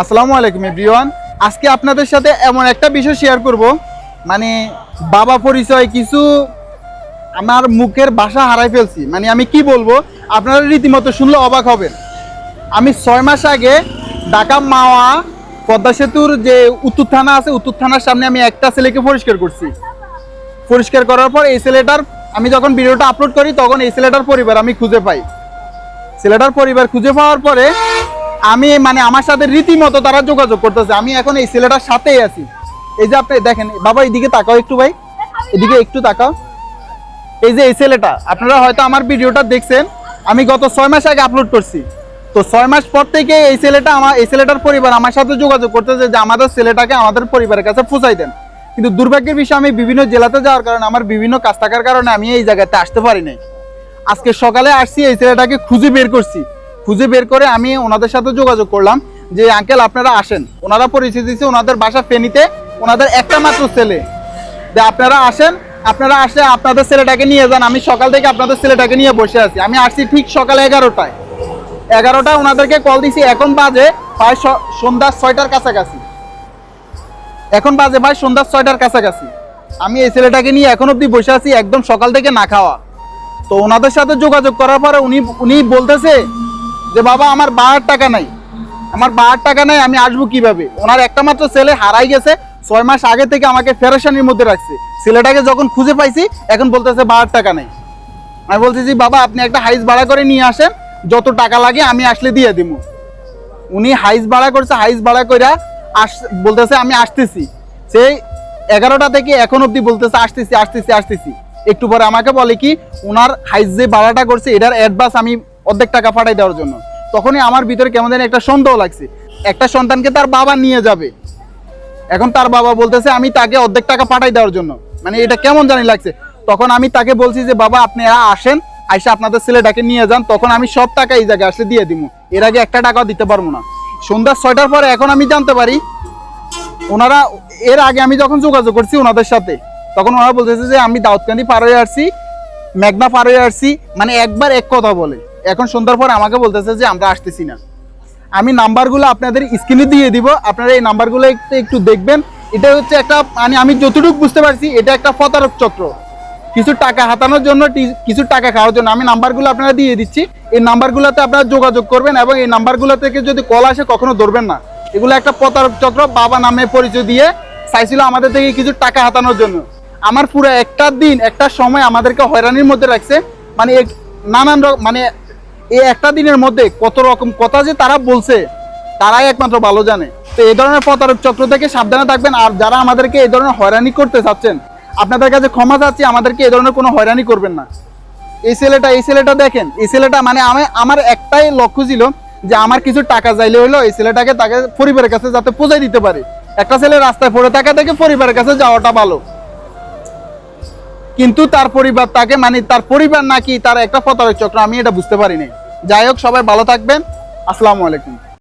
আসসালামু আলাইকুম, এভরিওয়ান। আজকে আপনাদের সাথে এমন একটা বিষয় শেয়ার করব। মানে বাবা পরিচয় কিছু আমার মুখের ভাষা হারাই ফেলছি। মানে আমি কি বলব? আপনারা রীতিমতো শুনলে অবাক হবেন। আমি ছয় মাস আগে ঢাকা মাওয়া পদ্মা সেতুর যে উত্তর থানা আছে, উত্তর থানার সামনে আমি একটা ছেলেকে পরিষ্কার করছি। পরিষ্কার করার পর এই ছেলেটার, আমি যখন ভিডিওটা আপলোড করি, তখন এই ছেলেটার পরিবার আমি খুঁজে পাই। ছেলেটার পরিবার খুঁজে পাওয়ার পরে আমি মানে আমার সাথে রীতিমতো তারা যোগাযোগ করতেছে। আমি এখন এই ছেলেটার সাথেই আছি। এই যে আপনি দেখেন, বাবা, এদিকে তাকাও একটু ভাই। এদিকে একটু তাকাও। এই যে এই ছেলেটা, আপনারা হয়তো আমার ভিডিওটা দেখছেন। আমি গত ছয় মাস আগে আপলোড করছি। তো ছয় মাস পর থেকে এই ছেলেটা আমার এই ছেলেটার পরিবার আমার সাথে যোগাযোগ করতেছে যে আমাদের ছেলেটাকে আমাদের পরিবারের কাছে পৌঁছাই দেন। কিন্তু দুর্ভাগ্যের বিষয়, আমি বিভিন্ন জেলাতে যাওয়ার কারণে, আমার বিভিন্ন কাজ থাকার কারণে আমি এই জায়গাতে আসতে পারি নাই। আজকে সকালে আসছি, এই ছেলেটাকে খুঁজে বের করছি। খুঁজে বের করে আমি ওনাদের সাথে যোগাযোগ করলাম যে, আঙ্কেল, আপনারা আসেন। ওনারা পরিচয় দিচ্ছে ওনাদের বাসা ফেনীতে, ওনাদের একটা মাত্র ছেলে। যে, আপনারা আসেন, আপনারা আসলে আপনাদের ছেলেটাকে নিয়ে যান। আমি সকাল থেকে আপনাদের ছেলেটাকে নিয়ে বসে আছি। আমি আসছি ঠিক সকাল এগারোটায়। এগারোটায় ওনাদেরকে কল দিছি। এখন বাজে স- সন্ধ্যা ছয়টার কাছাকাছি। এখন বাজে ভাই সন্ধ্যা ছয়টার কাছাকাছি। আমি এই ছেলেটাকে নিয়ে এখন অবধি বসে আছি, একদম সকাল থেকে না খাওয়া। তো ওনাদের সাথে যোগাযোগ করার পরে উনি উনি বলতেছে যে বাবা, আমার বাহার টাকা নাই। আমার বাহার টাকা নাই, আমি আসব কীভাবে? ওনার একটা মাত্র ছেলে হারাই গেছে, ছয় মাস আগে থেকে আমাকে ফেরেশানির মধ্যে রাখছে। ছেলেটাকে যখন খুঁজে পাইছি, এখন বলতেছে বাহার টাকা নেই। আমি বলছি যে বাবা, আপনি একটা হাইস ভাড়া করে নিয়ে আসেন, যত টাকা লাগে আমি আসলে দিয়ে দিব। উনি হাইস ভাড়া করছে, হাইস ভাড়া করে আস, বলতেছে, আমি আসতেছি। সেই এগারোটা থেকে এখন অবধি বলতেছে, আসতেছি আসতেছি আসতেছি। একটু পরে আমাকে বলে কি, ওনার হাইস যে ভাড়াটা করছে, এটার অ্যাডভান্স আমি অর্ধেক টাকা পাঠাই দেওয়ার জন্য। তখনই আমার ভিতরে কেমন যেন একটা সন্দেহ লাগছে। একটা সন্তানকে তার বাবা নিয়ে যাবে। এখন তার বাবা বলতেছে, আমি তাকে অর্ধেক টাকা পাঠাই দেওয়ার জন্য। মানে এটা কেমন জানি লাগছে। তখন আমি তাকে বলছি যে, বাবা, আপনি আসেন, আইসা আপনাদের ছেলেটাকে নিয়ে যান। তখন আমি সব টাকা এই জায়গায় আসলে দিয়ে দিব এর আগে একটা টাকাও দিতে পারব না। সন্ধ্যা ছয়টার পরে এখন আমি জানতে পারি, ওনারা, এর আগে আমি যখন যোগাযোগ করছি ওনাদের সাথে, তখন ওনারা বলতেছে যে, আমি দাউদকান্দি পার হয়ে আসছি, মেঘনা পার হয়ে আসছি। মানে একবার এক কথা বলে। এখন সন্ধ্যার পর আমাকে বলতেছে যে আমরা আসতেছি না। আমি নাম্বারগুলো আপনাদের স্ক্রিনে দিয়ে দিব, আপনারা এই নাম্বারগুলো একটু দেখবেন। এটা হচ্ছে একটা মানে আমি যতটুকু বুঝতে পারছি, এটা একটা প্রতারক চক্র। কিছু টাকা হাতানোর জন্য, কিছু টাকা খাওয়ার জন্য। আমি নাম্বারগুলো আপনারা দিয়ে দিচ্ছি। এই নাম্বারগুলোতে আপনারা যোগাযোগ করবেন এবং এই নাম্বারগুলো থেকে যদি কল আসে, কখনো ধরবেন না। এগুলো একটা প্রতারক চক্র, বাবা নামে পরিচয় দিয়ে চাইছিল আমাদের থেকে কিছু টাকা হাতানোর জন্য। আমার পুরো একটা দিন, একটা সময় আমাদেরকে হয়রানির মধ্যে রাখছে। মানে নানান মানে এই একটা দিনের মধ্যে কত রকম কথা যে তারা বলছে, তারাই একমাত্র ভালো জানে। তো এই ধরনের প্রতারক চক্র থেকে সাবধানে থাকবেন, আর যারা আমাদেরকে এই ধরনের হয়রানি করতে চাচ্ছেন, আপনাদের কাছে ক্ষমা চাচ্ছি, আমাদেরকে এই ধরনের কোনো হয়রানি করবেন না। এই ছেলেটা এই ছেলেটা দেখেন, এই ছেলেটা মানে আমি, আমার একটাই লক্ষ্য ছিল যে আমার কিছু টাকা চাইলে হলো এই ছেলেটাকে তাকে পরিবারের কাছে যাতে পৌঁছাই দিতে পারে। একটা ছেলে রাস্তায় পড়ে থাকা থেকে পরিবারের কাছে যাওয়াটা ভালো। কিন্তু তার পরিবার তাকে মানে তার পরিবার নাকি তার একটা প্রতারক চক্র, আমি এটা বুঝতে পারিনি। যাই হোক, সবাই ভালো থাকবেন। আসসালামু আলাইকুম।